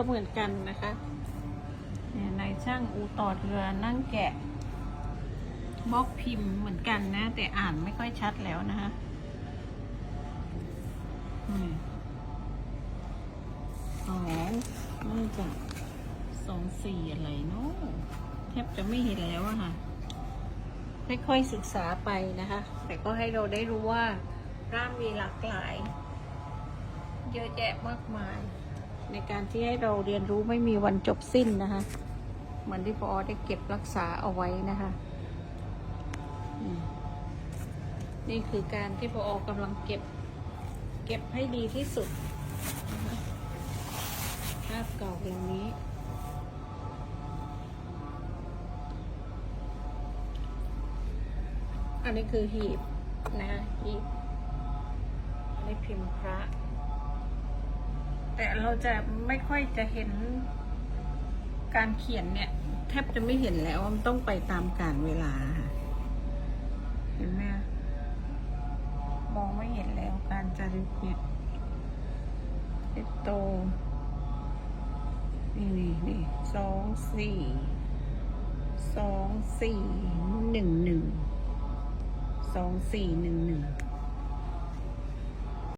ก็เหมือนกันนะคะเนี่ยนายช่างอูต่อเรือนั่งแกะบล็อกพิมพ์เหมือนกันนะ แต่อ่านไม่ค่อยชัดแล้วนะคะอืมสองน่าจะสองสี่อะไรเนาะแทบจะไม่เห็นแล้วอะค่ะค่อยๆศึกษาไปนะคะ แต่ก็ให้เราได้รู้ว่าร่ามมีหลากหลาย เยอะแยะมากมาย ในการที่ให้เราเรียนรู้ไม่มีวันจบสิ้นนะคะ เหมือนที่พอได้เก็บรักษาเอาไว้นะคะ นี่คือการที่พอกำลังเก็บ เก็บให้ดีที่สุดนะคะภาพเก่าอย่างนี้อันนี้คือหีบนะหีบอันนี้พิมพ์พระ แต่เราจะไม่ค่อยจะเห็นการเขียนเนี่ย แทบจะไม่เห็นแล้วมันต้องไปตามกาลเวลาค่ะเห็นไหมมองไม่เห็นแล้วการจารึกเนี่ยเอตโต นี่นี่นี่สองสี่สองสี่หนึ่งหนึ่งสองสี่หนึ่งหนึ่ง